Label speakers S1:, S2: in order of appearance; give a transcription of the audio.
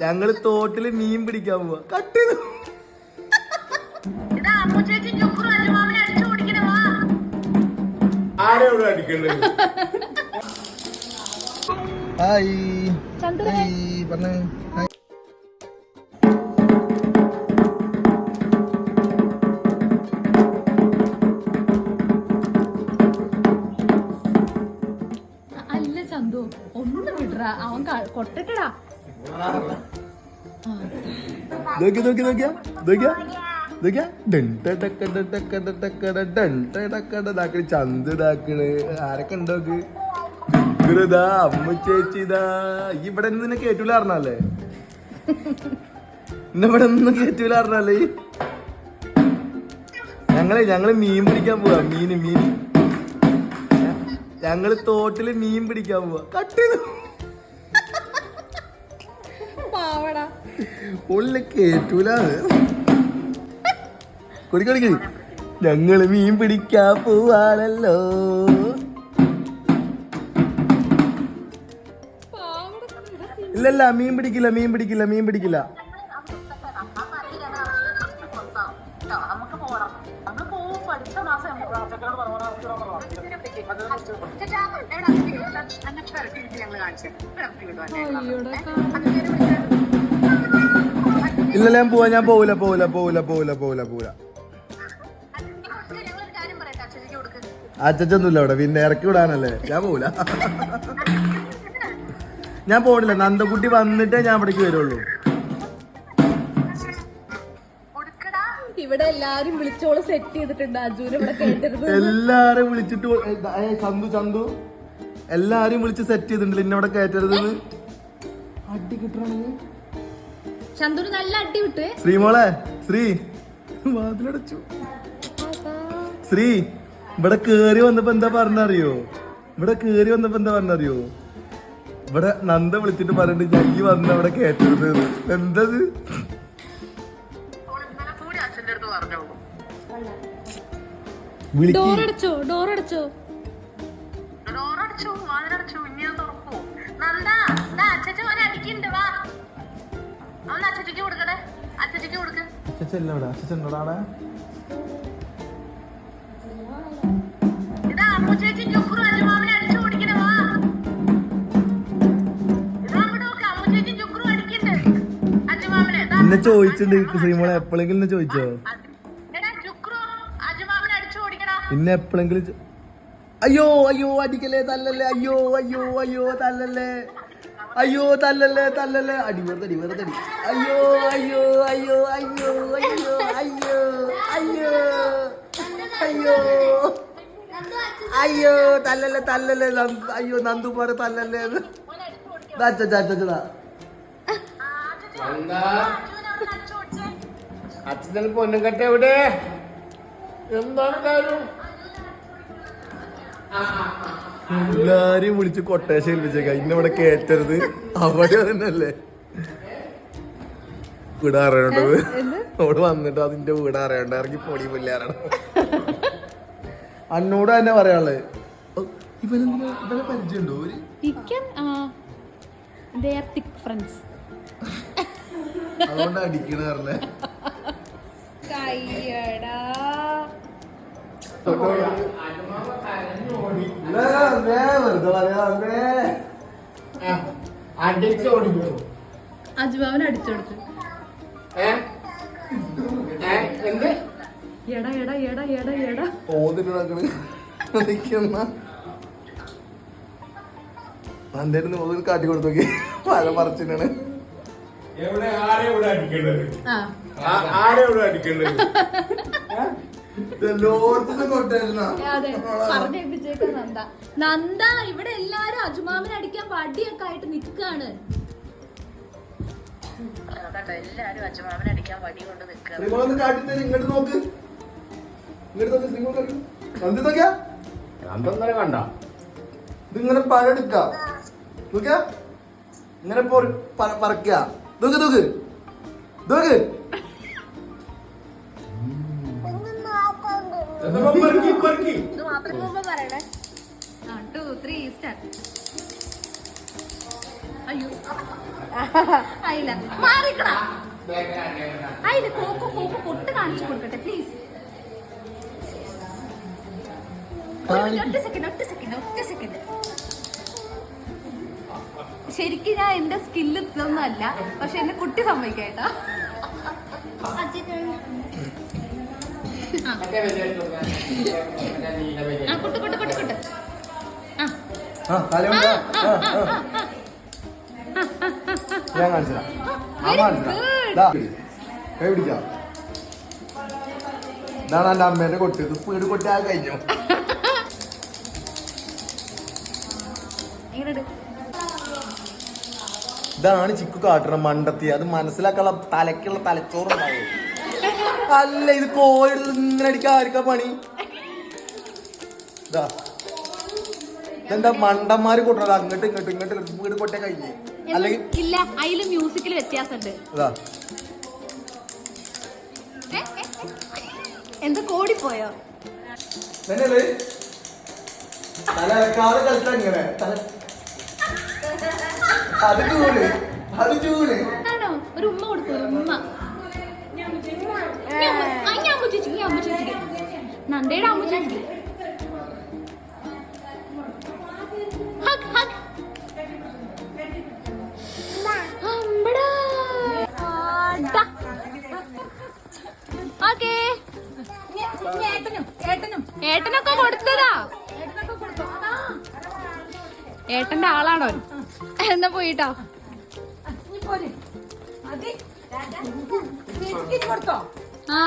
S1: ഞങ്ങൾ തോട്ടിൽ മീൻ പിടിക്കാൻ പോവാ. കട്ടി
S2: അല്ല ചന്തു ഒന്നും വിടറ അവൻ കൊട്ടക്കടാ.
S1: നോക്കി നോക്കി നോക്കിയാ നോക്കിയാ നോക്കിയാ അമ്മ ഇവിടെ നിന്ന് കേറ്റൂല അറിഞ്ഞാലേ ഇന്ന് നിന്ന് കേറ്റൂല ഞങ്ങളെ ഞങ്ങൾ മീൻ പിടിക്കാൻ പോവാ മീന് മീൻ ഞങ്ങൾ തോട്ടിൽ മീൻ പിടിക്കാൻ പോവാ കട്ട് ചെയ്തു
S2: പാവടാ
S1: ഉള്ളിൽ കേറ്റൂല കുടി കുടിക്ക് ഞങ്ങൾ മീൻ പിടിക്കാൻ പോവാണല്ലോ. ഇല്ലല്ല മീൻ പിടിക്കില്ല മീൻ പിടിക്കില്ല മീൻ പിടിക്കില്ല.
S2: നമുക്ക് പോണം
S1: ഇല്ലല്ല ഞാൻ പോവാ ഞാൻ പോവില്ല പോവില്ല പോവില്ല പോവില്ല പോവില്ല പോവില്ല അച്ചൊന്നുമില്ല അവിടെ പിന്നെ ഇറക്കി വിടാനല്ലേ? ഞാൻ പോവില്ല ഞാൻ പോണില്ല നന്ദക്കുട്ടി വന്നിട്ടേ ഞാൻ അവിടേക്ക് വരുള്ളൂ.
S3: ഇവിടെ എല്ലാരും വിളിച്ചോൾ സെറ്റ് ചെയ്തിട്ടുണ്ട്. അജുവിനെ ഇവിടെ കേട്ടരുത്
S1: എല്ലാരും വിളിച്ചിട്ട് ചന്തു ചന്തു. എല്ലാരും വിളിച്ച് സെറ്റ് ചെയ്തിട്ടുണ്ട്. ഇന്നവിടെ കയറ്റരുത് അടി കിട്ടണമെങ്കിൽ
S3: ചന്തുന് നല്ല അടി വിട്ടു.
S1: ശ്രീമോളെ ശ്രീ. വാതിലടച്ചു. ശ്രീ ഇവിടെ കേറി വന്നപ്പോ എന്താ പറഞ്ഞറിയോ? ഇവിടെ കേറി വന്നപ്പോ എന്താ പറഞ്ഞറിയോ? ഇവിടെ നന്ദ വിളിച്ചിട്ട് പറഞ്ഞിട്ട് ഞാൻ ഈ വന്ന അവിടെ കേട്ടത്. എന്തത്?
S2: ഡോറടച്ചോ ഡോറടച്ചോ. കൂടി വാതിലടച്ചോ അടുത്ത് പറഞ്ഞോളൂ
S1: വിളിക്ക്
S3: ഡോർ അടച്ചോ ഡോർ അടച്ചോ
S2: ഡോറടച്ചു വാതിലടച്ചു ഇനി തുറക്കോ തുറക്കൂ നന്ദ അച്ഛൻ അടിക്കുന്നുണ്ട് വാ.
S1: എന്നെ ചോദിച്ചിട്ടുണ്ട് ശ്രീമോളെ എപ്പോഴെങ്കിലും ചോദിച്ചോ? പിന്നെ എപ്പോഴെങ്കിലും അയ്യോ അയ്യോ അടിക്കല്ലേ തല്ലല്ലേ അയ്യോ അയ്യോ അയ്യോ തല്ലല്ലേ. അയ്യോ തല്ലല്ലേ തല്ലല്ലേ. അടി വെറുതെ വെറുതെ അയ്യോ അയ്യോ അയ്യോ അയ്യോ അയ്യോ അയ്യോ അയ്യോ അയ്യോ. അയ്യോ തല്ലല്ലേ തല്ലല്ലേ. അയ്യോ നന്ദു നന്ദുമാരെ തല്ലല്ലേ.
S4: അച്ഛൻ പൊന്നും എവിടെ? എന്താണ് കാര്യം?
S1: എല്ലാരെയും വിളിച്ച് കൊട്ടേഷൻ ഏൽപ്പിച്ചേക്ക. ഇന്നെ ഇവിടെ കേറ്റരുത്. അവിടെ തന്നെയല്ലേ? വീട് അറിയണ്ടത് അവിടെ വന്നിട്ട് അതിന്റെ വീട് അറിയണ്ട ഇറങ്ങി പൊടി പുല്ലാറാണ് അന്നോട് തന്നെ പറയാനുള്ളത് ഇവനെന്തിനാ? ഇവനെ പരിചയമുണ്ടോ ഒരു
S3: ഇരിക്കാൻ ദേ ആർ തിക് ഫ്രണ്ട്സ്
S1: അതുകൊണ്ട് അടിക്കണല്ലേ
S3: കയ്യടാ. അടിച്ചോടിച്ചു അടിച്ചോടുത്തു എടാ എടാ എടാ എടാ എടാ.
S1: നിൽക്കുന്ന കാട്ടി കൊടുത്തു നോക്കി. പല പറിച്ചിട്ടാണ്.
S4: എവിടെ ആരെ ഇവിടെ അടിക്കേണ്ടത്?
S1: ആരെ
S3: ഇവിടെ അടിക്കേണ്ടത്? നന്ദ. നന്ദ ഇവിടെ എല്ലാരും അജുമാമൻ അടിക്കാൻ വടിയൊക്കെ ആയിട്ട്
S2: നിൽക്കുകയാണ്. എല്ലാരും അജുമാമൻ അടിക്കാൻ വടി കൊണ്ട് നിൽക്കുക
S1: ഇങ്ങോട്ട് നോക്ക്.
S4: ഇങ്ങനെ കണ്ട.
S1: ഇതിങ്ങനെ പഴെടുക്ക നോക്കിയ? ഇങ്ങനെ പറക്ക. നോക്ക് നോക്ക്. നോക്ക്.
S3: ശരിക്കും ഞാൻ എന്റെ സ്കില്ല് ഇതൊന്നും അല്ല പക്ഷെ എന്റെ കുട്ടി സമ്മതിക്കേട്ടാ ആ കുട്ട് കുട്ട് കുട്ട് കുട്ട് ആ
S1: ആ തലമുണ്ട
S3: ആ, ആ, ആ, ആ, ആ.
S1: ഞാൻ കാണിച്ചതാ കൈ പിടിക്കാം. ഇതാണ് എന്റെ അമ്മേന്റെ കൊട്ട്. ഇത് പീട് കൊട്ടി ആ കഴിഞ്ഞു. ഇതാണ് ചിക്കു കാട്ടണം മണ്ടത്തി. അത് മനസ്സിലാക്കാനുള്ള തലക്കുള്ള തലച്ചോറുണ്ടാവും അല്ല ഇത് കോഴി ഇങ്ങനെ അടിക്കാൻ ആർക്കാ പണി? ഇതാ. ഇതെന്താ മണ്ടന്മാര് കൊണ്ടുള്ളത് അങ്ങോട്ട് ഇങ്ങോട്ട് ഇങ്ങോട്ട് വീട് കൊട്ടേ കഴിഞ്ഞേ. അല്ലെങ്കിൽ
S3: ഇല്ല അതിൽ മ്യൂസിക്കിൽ വ്യത്യാസമുണ്ട്.
S1: ഇതാ.
S3: എന്താ കോടിപ്പോയോ
S1: തന്നെയല്ലേ തല അലക്കാതെ കളിച്ചാ ഇങ്ങനെ. തല അത് ചൂട് അത് ചൂട്
S3: ഒരു ഉമ്മ കൊടുത്തു ഒരു ഉമ്മ. നന്ദയുടെ കൊടുത്തതാ ഏട്ടന്റെ ആളാണോ? എന്നാ പോയിട്ടോ.
S5: കൊടുത്തോ?
S3: ആ